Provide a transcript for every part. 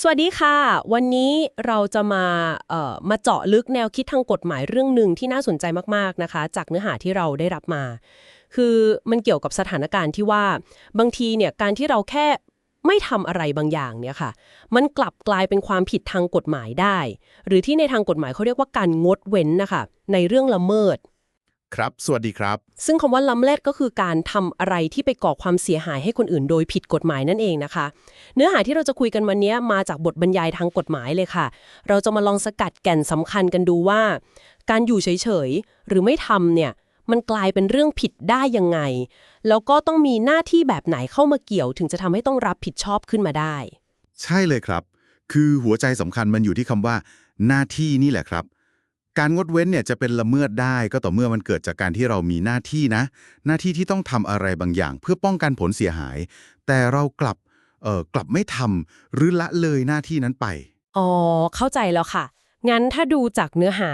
สวัสดีค่ะ วันนี้เราจะมาเอ่อมาเจาะลึกแนวคิดทางกฎหมายเรื่องหนึ่งที่น่าสนใจมากๆนะคะ จากเนื้อหาที่เราได้รับมา คือมันเกี่ยวกับสถานการณ์ที่ว่าบางทีเนี่ยการที่เราแค่ไม่ทำอะไรบางอย่างเนี่ยค่ะ มันกลับกลายเป็นความผิดทางกฎหมายได้ หรือที่ในทางกฎหมายเขาเรียกว่าการงดเว้นนะคะในเรื่องละเมิด ครับ สวัสดีครับ ซึ่งคำว่าล้ำเลิศก็คือการทำอะไรที่ไปก่อความเสียหายให้คนอื่นโดยผิดกฎหมายนั่นเองนะคะ เนื้อหาที่เราจะคุยกันวันนี้มาจากบทบรรยายทางกฎหมายเลยค่ะ เราจะมาลองสกัดแก่นสำคัญกันดูว่า การอยู่เฉยๆหรือไม่ทำเนี่ยมันกลายเป็นเรื่องผิดได้ยังไง แล้วก็ต้องมีหน้าที่แบบไหนเข้ามาเกี่ยวถึงจะทำให้ต้องรับผิดชอบขึ้นมาได้ ใช่เลยครับ คือหัวใจสำคัญมันอยู่ที่คำว่า หน้าที่นี่แหละครับ การงดเว้นเนี่ยจะเป็นละเมิดได้ก็ต่อเมื่อมันเกิดจากการที่เรามีหน้าที่นะ หน้าที่ที่ต้องทำอะไรบางอย่าง เพื่อป้องกันผลเสียหาย แต่เรากลับเอ่อกลับไม่ทำหรือละเลยหน้าที่นั้นไปอ๋อเข้าใจแล้วค่ะ งั้นถ้าดูจากเนื้อหา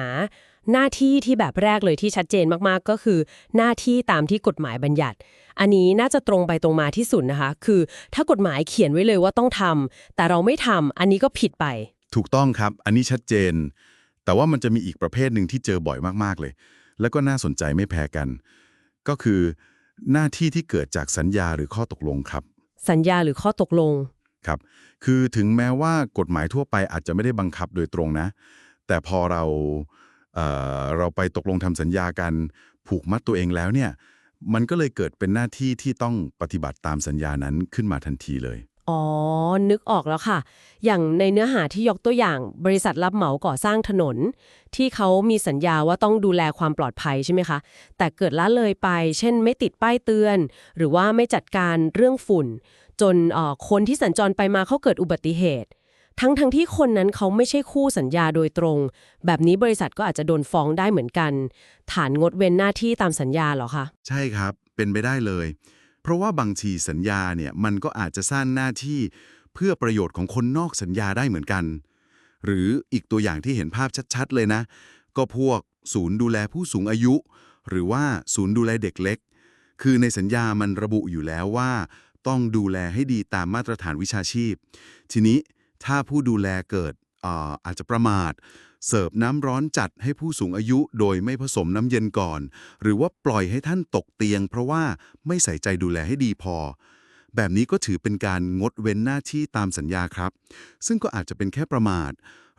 หน้าที่ที่แบบแรกเลยที่ชัดเจนมากๆ ก็คือ หน้าที่ตามที่กฎหมายบัญญัติ อันนี้น่าจะตรงไปตรงมาที่สุดนะคะ คือถ้ากฎหมายเขียนไว้เลยว่าต้องทำแต่เราไม่ทำอันนี้ก็ผิดไป ถูกต้องครับ อันนี้ชัดเจน แต่ว่ามันจะมีอีกประเภทหนึ่งที่เจอบ่อยมากๆเลย แล้วก็น่าสนใจไม่แพ้กัน ก็คือ หน้าที่ที่เกิดจากสัญญาหรือข้อตกลงครับ สัญญาหรือข้อตกลงครับ คือถึงแม้ว่ากฎหมายทั่วไปอาจจะไม่ได้บังคับโดยตรงนะ แต่พอเราเอ่อเราไปตกลงทำสัญญากัน ผูกมัดตัวเองแล้วเนี่ย มันก็เลยเกิดเป็นหน้าที่ที่ต้องปฏิบัติตามสัญญานั้นขึ้นมาทันทีเลย อ๋อ นึกออกแล้วค่ะ อย่างในเนื้อหาที่ยกตัวอย่างบริษัทรับเหมาก่อสร้างถนน ที่เขามีสัญญาว่าต้องดูแลความปลอดภัยใช่ไหมคะ แต่เกิดละเลยไป เช่น ไม่ติดป้ายเตือน หรือว่าไม่จัดการเรื่องฝุ่น จนออคนที่สัญจรไปมาเขาเกิดอุบัติเหตุ ทั้งทั้งที่คนนั้นเขาไม่ใช่คู่สัญญาโดยตรง แบบนี้บริษัทก็อาจจะโดนฟ้องได้เหมือนกัน ฐานงดเว้นหน้าที่ตามสัญญาเหรอคะ ใช่ครับ เป็นไปได้เลย เพราะว่าบางทีสัญญาเนี่ยมันก็อาจจะสร้างหน้าที่เพื่อประโยชน์ของคนนอกสัญญาได้เหมือนกัน หรืออีกตัวอย่างที่เห็นภาพชัดๆ เลยนะ ก็พวกศูนย์ดูแลผู้สูงอายุ หรือว่าศูนย์ดูแลเด็กเล็ก คือในสัญญามันระบุอยู่แล้วว่า ต้องดูแลให้ดีตามมาตรฐานวิชาชีพ ทีนี้ถ้าผู้ดูแลเกิดอาอาจจะประมาท เสิร์ฟน้ำร้อนจัดให้ผู้สูงอายุโดยไม่ผสมน้ำเย็นก่อน หรือว่าปล่อยให้ท่านตกเตียง เพราะว่าไม่ใส่ใจดูแลให้ดีพอ แบบนี้ก็ถือเป็นการงดเว้นหน้าที่ตามสัญญาครับ ซึ่งก็อาจจะเป็นแค่ประมาท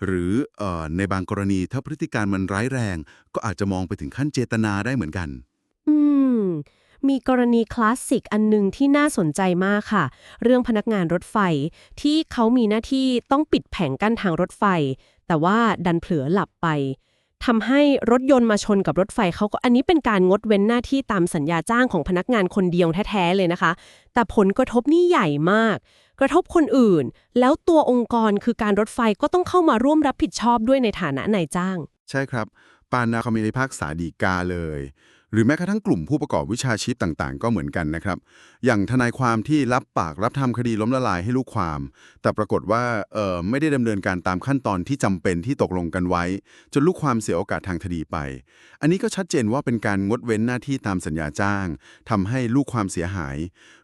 หรือออในบางกรณีถ้าพฤติการมันร้ายแรง ก็อาจจะมองไปถึงขั้นเจตนาได้เหมือนกัน อืมมีกรณีคลาสสิกอันหนึ่งที่น่าสนใจมากค่ะ เรื่องพนักงานรถไฟที่เขามีหน้าที่ต้องปิดแผงกั้นทางรถไฟ แต่ว่าดันเผลอหลับไปทำให้รถยนต์มาชนกับรถไฟเขาก็อันนี้เป็นการงดเว้นหน้าที่ตามสัญญาจ้างของพนักงานคนเดียวแท้ๆเลยนะคะ แต่ผลกระทบนี่ใหญ่มาก กระทบคนอื่น แล้วตัวองค์กรคือการรถไฟก็ต้องเข้ามาร่วมรับผิดชอบด้วยในฐานะนายจ้าง ใช่ครับ ปานาคำมีในภาคษาดีกาเลย หรือแม้กระทั่งกลุ่มผู้ประกอบวิชาชีพต่างๆ ก็เหมือนกันนะครับ อย่างทนายความที่รับปากรับทำคดีล้มละลายให้ลูกความ แต่ปรากฏว่าเออไม่ได้ดำเนินการตามขั้นตอนที่จำเป็นที่ตกลงกันไว้ จนลูกความเสียโอกาสทางคดีไป อันนี้ก็ชัดเจนว่าเป็นการงดเว้นหน้าที่ตามสัญญาจ้างทำให้ลูกความเสียหาย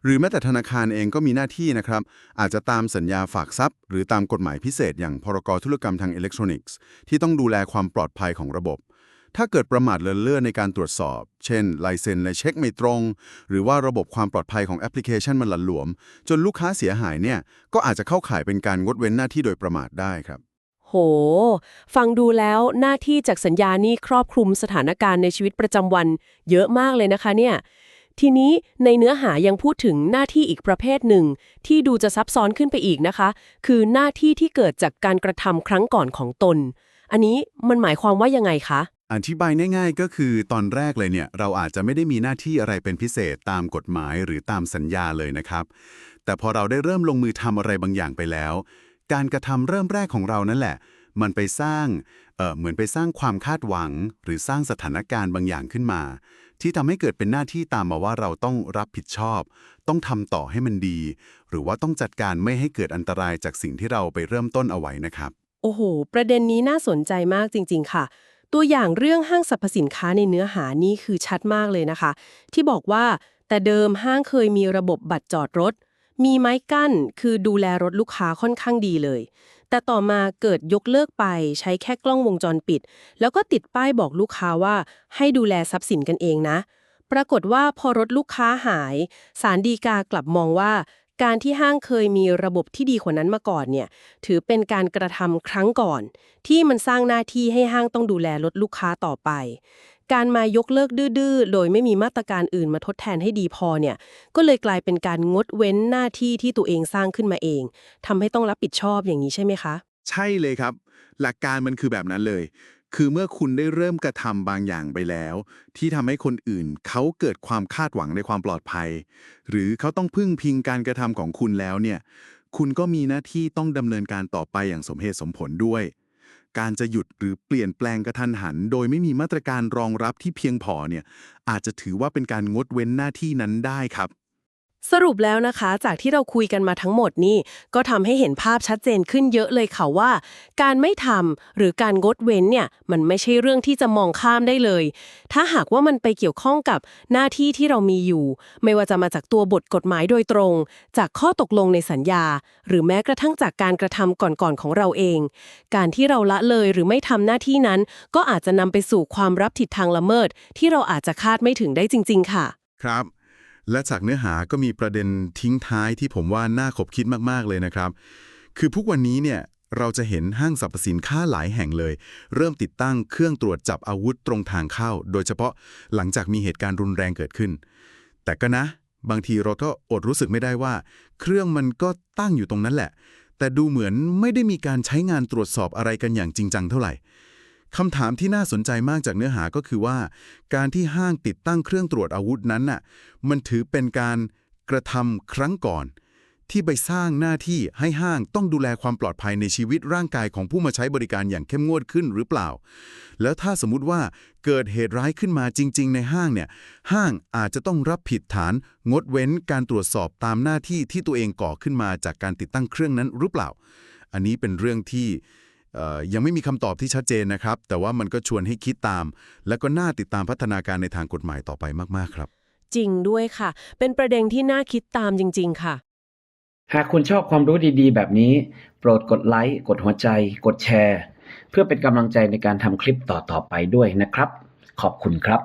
หรือแม้แต่ธนาคารเองก็มีหน้าที่นะครับ อาจจะตามสัญญาฝากทรัพย์ หรือตามกฎหมายพิเศษ อย่างพรกธุรกรรมทางอิเล็กทรอนิกส์ที่ต้องดูแลความปลอดภัยของระบบ ถ้าเกิดประมาทเลินเล่อในการตรวจสอบ เช่นลายเซ็นและเช็คไม่ตรง หรือว่าระบบความปลอดภัยของแอปพลิเคชันมันหละหลวม จนลูกค้าเสียหายเนี่ย ก็อาจจะเข้าข่ายเป็นการงดเว้นหน้าที่โดยประมาทได้ครับ โห ฟังดูแล้วหน้าที่จากสัญญานี่ครอบคลุมสถานการณ์ในชีวิตประจำวัน เยอะมากเลยนะคะเนี่ย ทีนี้ในเนื้อหายังพูดถึงหน้าที่อีกประเภทหนึ่ง ที่ดูจะซับซ้อนขึ้นไปอีกนะคะ คือหน้าที่ที่เกิดจากการกระทำครั้งก่อนของตน อันนี้มันหมายความว่ายังไงคะ อธิบายง่ายๆ ก็คือตอนแรกเลยเนี่ยเราอาจจะไม่ได้มีหน้าที่อะไรเป็นพิเศษตามกฎหมายหรือตามสัญญาเลยนะครับ แต่พอเราได้เริ่มลงมือทำอะไรบางอย่างไปแล้ว การกระทำเริ่มแรกของเรานั่นแหละ มันไปสร้างเอ่อเหมือนไปสร้างความคาดหวัง หรือสร้างสถานการณ์บางอย่างขึ้นมา ที่ทำให้เกิดเป็นหน้าที่ตามมาว่าเราต้องรับผิดชอบ ต้องทำต่อให้มันดี หรือว่าต้องจัดการไม่ให้เกิดอันตรายจากสิ่งที่เราไปเริ่มต้นเอาไว้นะครับ โอ้โห ประเด็นนี้น่าสนใจมากจริง ๆ ค่ะ ตัวอย่างเรื่องห้างสรรพสินค้าในเนื้อหานี่คือชัดมากเลยนะคะ ที่บอกว่าแต่เดิมห้างเคยมีระบบบัตรจอดรถ มีไม้กั้นคือดูแลรถลูกค้าค่อนข้างดีเลย แต่ต่อมาเกิดยกเลิกไปใช้แค่กล้องวงจรปิด แล้วก็ติดป้ายบอกลูกค้าว่าให้ดูแลทรัพย์สินกันเองนะ ปรากฏว่าพอรถลูกค้าหายศาลฎีกากลับมองว่า การที่ห้างเคยมีระบบที่ดีกว่านั้นมาก่อนเนี่ยถือเป็นการกระทำครั้งก่อน ที่มันสร้างหน้าที่ให้ห้างต้องดูแลรถลูกค้าต่อไป การมายกเลิกดื้อๆ โดยไม่มีมาตรการอื่นมาทดแทนให้ดีพอเนี่ยก็เลยกลายเป็นการงดเว้นหน้าที่ที่ตัวเองสร้างขึ้นมาเองทำให้ต้องรับผิดชอบอย่างนี้ใช่ไหมคะ ใช่เลยครับ หลักการมันคือแบบนั้นเลย คือเมื่อคุณได้เริ่มกระทำบางอย่างไปแล้ว ที่ทำให้คนอื่นเขาเกิดความคาดหวังในความปลอดภัย หรือเขาต้องพึ่งพิงการกระทำของคุณแล้วเนี่ย คุณก็มีหน้าที่ต้องดำเนินการต่อไปอย่างสมเหตุสมผลด้วย การจะหยุดหรือเปลี่ยนแปลงกระทันหัน โดยไม่มีมาตรการรองรับที่เพียงพอเนี่ยอาจจะถือว่าเป็นการงดเว้นหน้าที่นั้นได้ครับ สรุปแล้วนะคะจากที่เราคุยกันมาทั้งหมดนี่ก็ทำให้เห็นภาพชัดเจนขึ้นเยอะเลยค่ะว่า การไม่ทำหรือการงดเว้นเนี่ยมันไม่ใช่เรื่องที่จะมองข้ามได้เลย ถ้าหากว่ามันไปเกี่ยวข้องกับหน้าที่ที่เรามีอยู่ ไม่ว่าจะมาจากตัวบทกฎหมายโดยตรง จากข้อตกลงในสัญญา หรือแม้กระทั่งจากการกระทำก่อนๆของเราเอง การที่เราละเลยหรือไม่ทำหน้าที่นั้น ก็อาจจะนำไปสู่ความรับผิดทางละเมิด ที่เราอาจจะคาดไม่ถึงได้จริง ๆ ค่ะ ครับ และจากเนื้อหาก็มีประเด็นทิ้งท้ายที่ผมว่าน่าขบคิดมากๆเลยนะครับ คือทุกวันนี้เนี่ยเราจะเห็นห้างสรรพสินค้าหลายแห่งเลย เริ่มติดตั้งเครื่องตรวจจับอาวุธตรงทางเข้า โดยเฉพาะหลังจากมีเหตุการณ์รุนแรงเกิดขึ้น แต่ก็นะ บางทีเราก็อดรู้สึกไม่ได้ว่า เครื่องมันก็ตั้งอยู่ตรงนั้นแหละ แต่ดูเหมือนไม่ได้มีการใช้งานตรวจสอบอะไรกันอย่างจริงจังเท่าไหร่ คำถามที่น่าสนใจมากจากเนื้อหาก็คือว่า การที่ห้างติดตั้งเครื่องตรวจอาวุธนั้นน่ะมันถือเป็นการกระทำครั้งก่อน ที่ไปสร้างหน้าที่ให้ห้างต้องดูแลความปลอดภัยในชีวิตร่างกายของผู้มาใช้บริการอย่างเข้มงวดขึ้นหรือเปล่า แล้วถ้าสมมุติว่าเกิดเหตุร้ายขึ้นมาจริง ๆ ในห้างเนี่ย ห้างอาจจะต้องรับผิดฐานงดเว้นการตรวจสอบตามหน้าที่ที่ตัวเองก่อขึ้นมาจากการติดตั้งเครื่องนั้นหรือเปล่า อันนี้เป็นเรื่องที่ ยังไม่มีคำตอบที่ชัดเจนนะครับ แต่ว่ามันก็ชวนให้คิดตาม และก็น่าติดตามพัฒนาการในทางกฎหมายต่อไปมาก ๆ ครับ จริงด้วยค่ะ เป็นประเด็นที่น่าคิดตามจริง ๆ ค่ะ หากคุณชอบความรู้ดีๆ แบบนี้ โปรดกดไลค์กดหัวใจ กดแชร์ เพื่อเป็นกำลังใจในการทำคลิปต่อๆไปด้วยนะครับ ขอบคุณครับ